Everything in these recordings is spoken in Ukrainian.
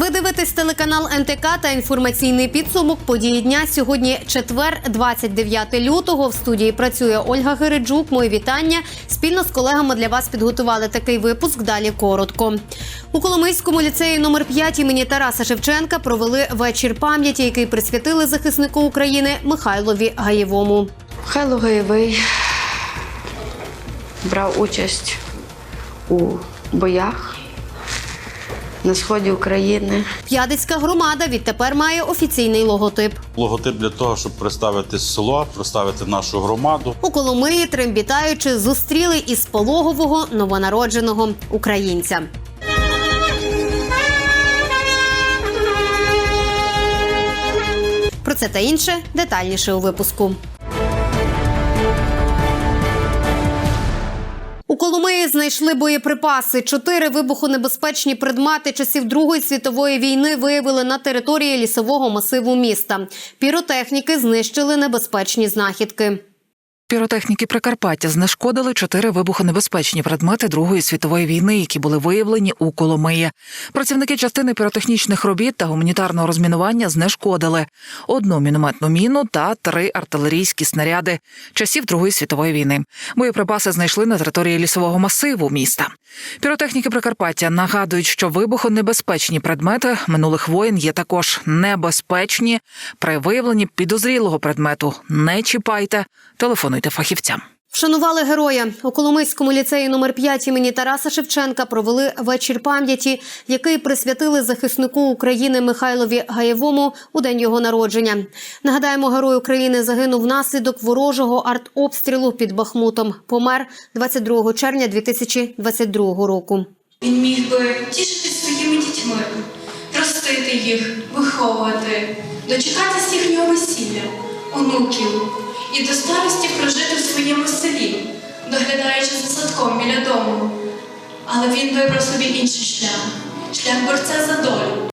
Ви дивитесь телеканал НТК та інформаційний підсумок події дня. Сьогодні четвер, 29 лютого. В студії працює Ольга Гереджук. Мої вітання. Спільно з колегами для вас підготували такий випуск. Далі коротко. У Коломийському ліцеї номер 5 імені Тараса Шевченка провели вечір пам'яті, який присвятили захиснику України Михайлові Гаєвому. Михайло Гаєвий брав участь у боях на сході України. П'ядицька громада відтепер має офіційний логотип. Логотип для того, щоб представити село, представити нашу громаду. У Коломиї трембітаючи зустріли із пологового новонародженого українця. Про це та інше детальніше у випуску. Коломиї знайшли боєприпаси. Чотири вибухонебезпечні предмети часів Другої світової війни виявили на території лісового масиву міста. Піротехніки знищили небезпечні знахідки. Піротехніки Прикарпаття знешкодили чотири вибухонебезпечні предмети Другої світової війни, які були виявлені у Коломиї. Працівники частини піротехнічних робіт та гуманітарного розмінування знешкодили одну мінометну міну та три артилерійські снаряди часів Другої світової війни. Боєприпаси знайшли на території лісового масиву міста. Піротехніки Прикарпаття нагадують, що вибухонебезпечні предмети минулих воєн є також небезпечні. При виявленні підозрілого предмету не чіпайте, телефонуйте фахівцям. Вшанували героя у Коломийському ліцеї номер 5 імені Тараса Шевченка. Провели вечір пам'яті, який присвятили захиснику України Михайлові Гаєвому у день його народження. Нагадаємо, герой України загинув внаслідок ворожого артобстрілу під Бахмутом. Помер 22 червня 2022 року. Він міг би тішитись своїми дітьми, ростити їх, виховувати, дочекатись їхнього весілля, онуків і до старості прожити в своєму селі, доглядаючи за садком біля дому. Але він вибрав собі інший шлях шлях борця за долю.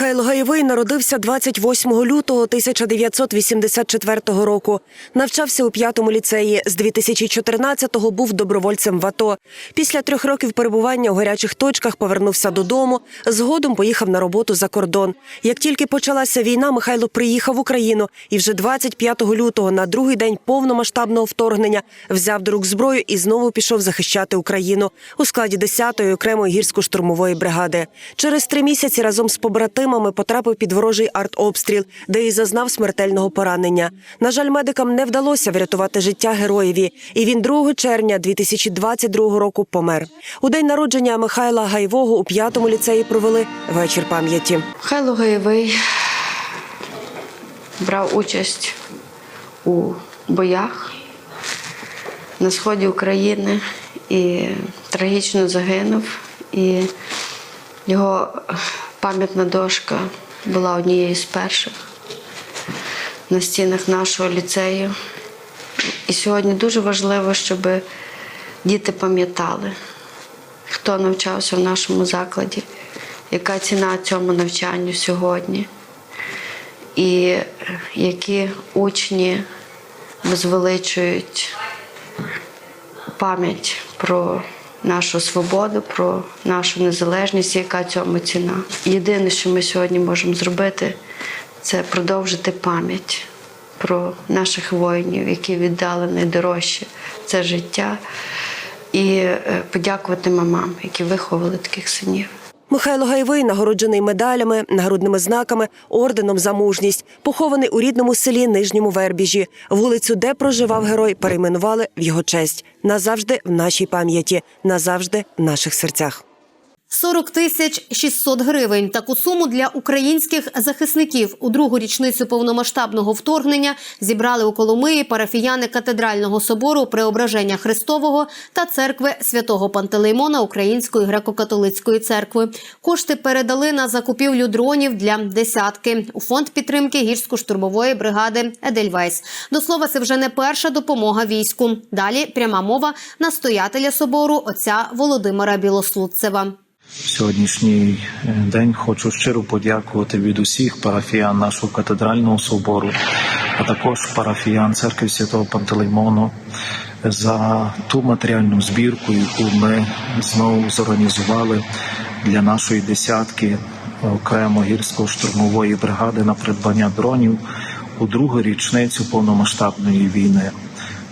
Михайло Гаєвий народився 28 лютого 1984 року. Навчався у п'ятому ліцеї. З 2014-го був добровольцем в АТО. Після трьох років перебування у гарячих точках повернувся додому. Згодом поїхав на роботу за кордон. Як тільки почалася війна, Михайло приїхав в Україну і вже 25 лютого, на другий день повномасштабного вторгнення, взяв до рук зброю і знову пішов захищати Україну у складі 10-ї окремої гірсько-штурмової бригади. Через три місяці разом з побратимами потрапив під ворожий артобстріл, де і зазнав смертельного поранення. На жаль, медикам не вдалося врятувати життя героєві, і він 2 червня 2022 року помер. У день народження Михайла Гайвого у п'ятому ліцеї провели вечір пам'яті. Михайло Гаєвий брав участь у боях на сході України і трагічно загинув. І його пам'ятна дошка була однією з перших на стінах нашого ліцею. І сьогодні дуже важливо, щоб діти пам'ятали, хто навчався в нашому закладі, яка ціна цьому навчанню сьогодні, і які учні возвеличують пам'ять про нашу свободу, про нашу незалежність, яка цьому ціна. Єдине, що ми сьогодні можемо зробити, це продовжити пам'ять про наших воїнів, які віддали найдорожче це життя, і е, подякувати мамам, які виховали таких синів. Михайло Гайвий нагороджений медалями, нагрудними знаками, орденом за мужність, похований у рідному селі Нижньому Вербіжі. Вулицю, де проживав герой, перейменували в його честь. Назавжди в нашій пам'яті, назавжди в наших серцях. 40 тисяч 600 гривень. Таку суму для українських захисників у другу річницю повномасштабного вторгнення зібрали у Коломиї парафіяни катедрального собору Преображення Христового та церкви святого Пантелеймона Української греко-католицької церкви. Кошти передали на закупівлю дронів для десятки у фонд підтримки гірсько-штурмової бригади Едельвейс. До слова, це вже не перша допомога війську. Далі пряма мова настоятеля собору отця Володимира Білослудцева. Сьогоднішній е, день хочу щиро подякувати від усіх парафіян нашого катедрального собору, а також парафіян церкви Святого Пантелеймону за ту матеріальну збірку, яку ми знову зорганізували для нашої десятки окремо гірсько-штурмової бригади на придбання дронів у другу річницю повномасштабної війни.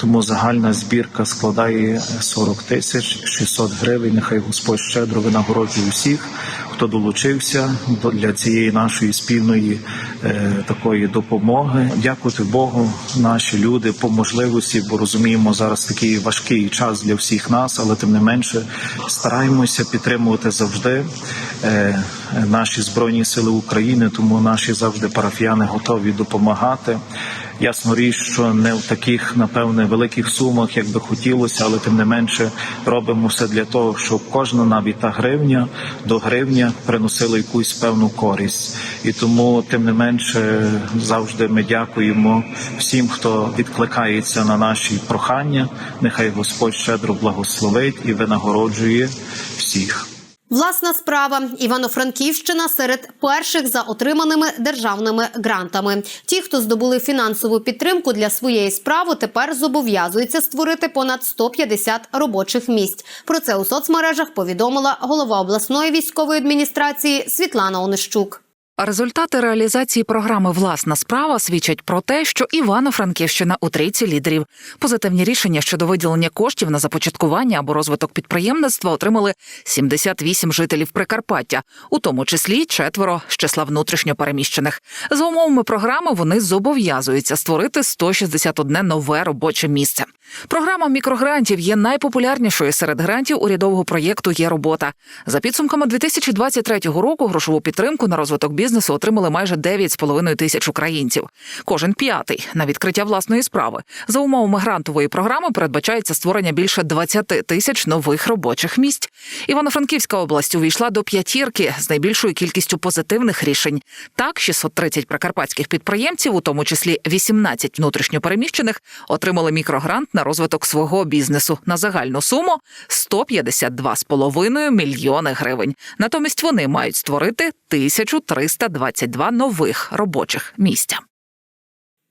Тому загальна збірка складає 40 тисяч 600 гривень. Нехай Господь щедро винагороджує усіх, хто долучився до- для цієї нашої спільної е, такої допомоги. Дякувати Богу, наші люди по можливості, бо розуміємо зараз такий важкий час для всіх нас, але тим не менше стараємося підтримувати завжди е, наші збройні сили України. Тому наші завжди парафіяни готові допомагати. Ясно річ, що не в таких, напевне, великих сумах, як би хотілося, але тим не менше робимо все для того, щоб кожна навіть та гривня до гривня приносила якусь певну користь. І тому, тим не менше, завжди ми дякуємо всім, хто відкликається на наші прохання. Нехай Господь щедро благословить і винагороджує всіх. Власна справа Івано-Франківщина серед перших за отриманими державними грантами. Ті, хто здобули фінансову підтримку для своєї справи, тепер зобов'язуються створити понад 150 робочих місць. Про це у соцмережах повідомила голова обласної військової адміністрації Світлана Онищук. Результати реалізації програми Власна справа свідчать про те, що Івано-Франківщина у трійці лідерів. Позитивні рішення щодо виділення коштів на започаткування або розвиток підприємництва отримали 78 жителів Прикарпаття, у тому числі четверо з числа внутрішньопереміщених. За умовами програми вони зобов'язуються створити 161 нове робоче місце. Програма мікрогрантів є найпопулярнішою серед грантів урядового проєкту Є робота. За підсумками 2023 року грошову підтримку на розвиток бізнесу отримали майже 9,5 тисяч українців. Кожен п'ятий на відкриття власної справи. За умовами грантової програми передбачається створення більше 20 тисяч нових робочих місць. Івано-Франківська область увійшла до п'ятірки з найбільшою кількістю позитивних рішень. Так, 630 прикарпатських підприємців, у тому числі 18 внутрішньопереміщених, отримали мікрогрант на розвиток свого бізнесу на загальну суму 152,5 мільйони гривень. Натомість вони мають створити 1322 нових робочих місця.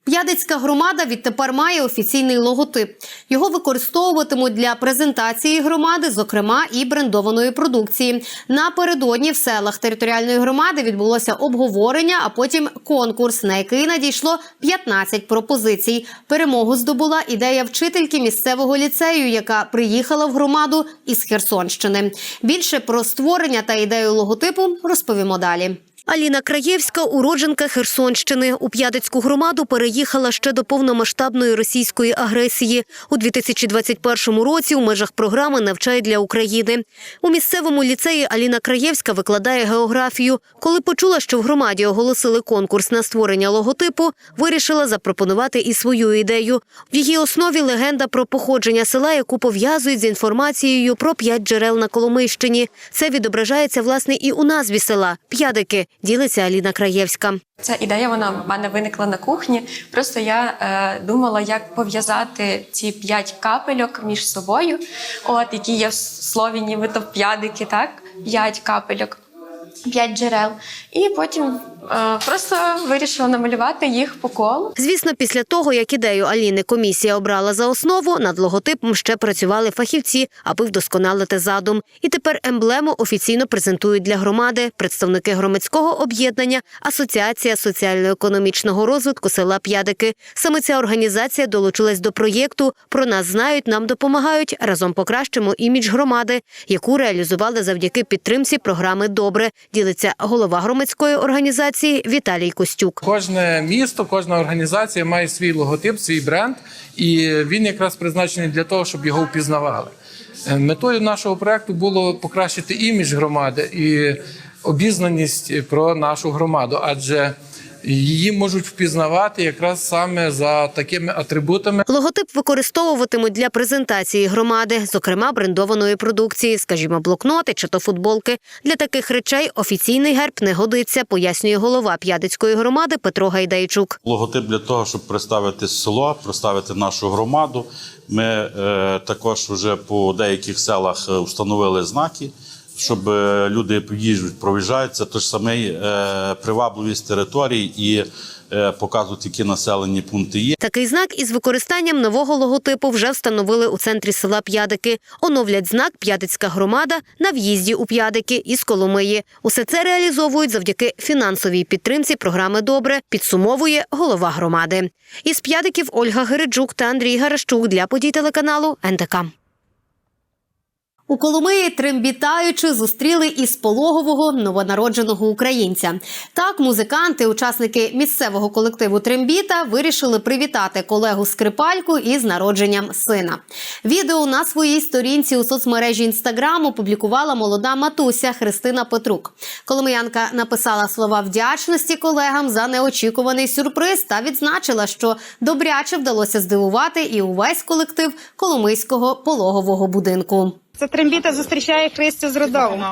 П'ядицька громада відтепер має офіційний логотип. Його використовуватимуть для презентації громади, зокрема і брендованої продукції. Напередодні в селах територіальної громади відбулося обговорення, а потім конкурс, на який надійшло 15 пропозицій. Перемогу здобула ідея вчительки місцевого ліцею, яка приїхала в громаду із Херсонщини. Більше про створення та ідею логотипу розповімо далі. Аліна Краєвська, уродженка Херсонщини, у П'ядицьку громаду переїхала ще до повномасштабної російської агресії. У 2021 році у межах програми «Навчай для України». У місцевому ліцеї Аліна Краєвська викладає географію. Коли почула, що в громаді оголосили конкурс на створення логотипу, вирішила запропонувати і свою ідею. В її основі легенда про походження села, яку пов'язують з інформацією про п'ять джерел на Коломийщині. Це відображається власне і у назві села П'ядики. Ділиться Аліна Краєвська. Ця ідея вона в мене виникла на кухні. Просто я е, думала, як пов'язати ці п'ять капельок між собою, от які є в слові, нібито п'ядики, так? П'ять капельок, п'ять джерел. І потім е, просто вирішила намалювати їх по колу. Звісно, після того, як ідею Аліни комісія обрала за основу, над логотипом ще працювали фахівці, аби вдосконалити задум. І тепер емблему офіційно презентують для громади представники громадського об'єднання Асоціація соціально-економічного розвитку села П'ядики. Саме ця організація долучилась до проєкту Про нас знають, нам допомагають. Разом покращимо імідж громади, яку реалізували завдяки підтримці програми Добре. Ділиться голова громадської організації Віталій Костюк. Кожне місто, кожна організація має свій логотип, свій бренд, і він якраз призначений для того, щоб його впізнавали. Е, Метою нашого проекту було покращити імідж громади і обізнаність про нашу громаду, адже її можуть впізнавати якраз саме за такими атрибутами. Логотип використовуватимуть для презентації громади, зокрема брендованої продукції, скажімо, блокноти чи то футболки. Для таких речей офіційний герб не годиться, пояснює голова П'ядицької громади Петро Гайдайчук. Логотип для того, щоб представити село, представити нашу громаду. Ми е, також вже по деяких селах е, встановили знаки, щоб е, люди їжджуть, проїжджають. Це той ж самий е, привабливість територій і е, показують, які населені пункти є. Такий знак із використанням нового логотипу вже встановили у центрі села П'ядики. Оновлять знак П'ядицька громада на в'їзді у П'ядики із Коломиї. Усе це реалізовують завдяки фінансовій підтримці програми Добре підсумовує голова громади. Із П'ядиків Ольга Гереджук та Андрій Гарашчук для подій телеканалу НТК. У Коломиї трембітаючи зустріли із пологового новонародженого українця. Так, музиканти, учасники місцевого колективу Трембіта, вирішили привітати колегу скрипальку із народженням сина. Відео на своїй сторінці у соцмережі Інстаграм опублікувала молода матуся Христина Петрук. Коломиянка написала слова вдячності колегам за неочікуваний сюрприз та відзначила, що добряче вдалося здивувати і увесь колектив Коломийського пологового будинку. Це трембіта зустрічає Христю з родовим.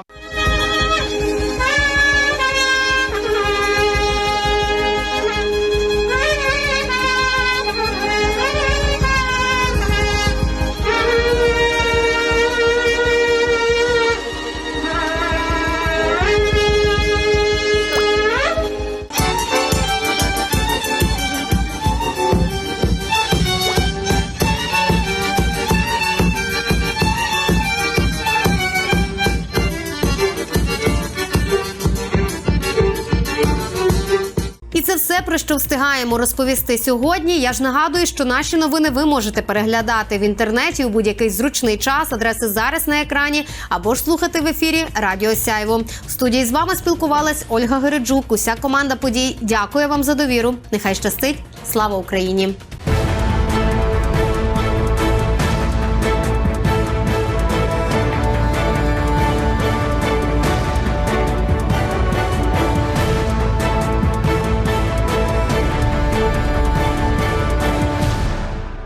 Про що встигаємо розповісти сьогодні. Я ж нагадую, що наші новини ви можете переглядати в інтернеті у будь-який зручний час. Адреси зараз на екрані або ж слухати в ефірі Радіо Сяйво. В студії з вами спілкувалась Ольга Гереджук. Уся команда подій. Дякую вам за довіру. Нехай щастить. Слава Україні!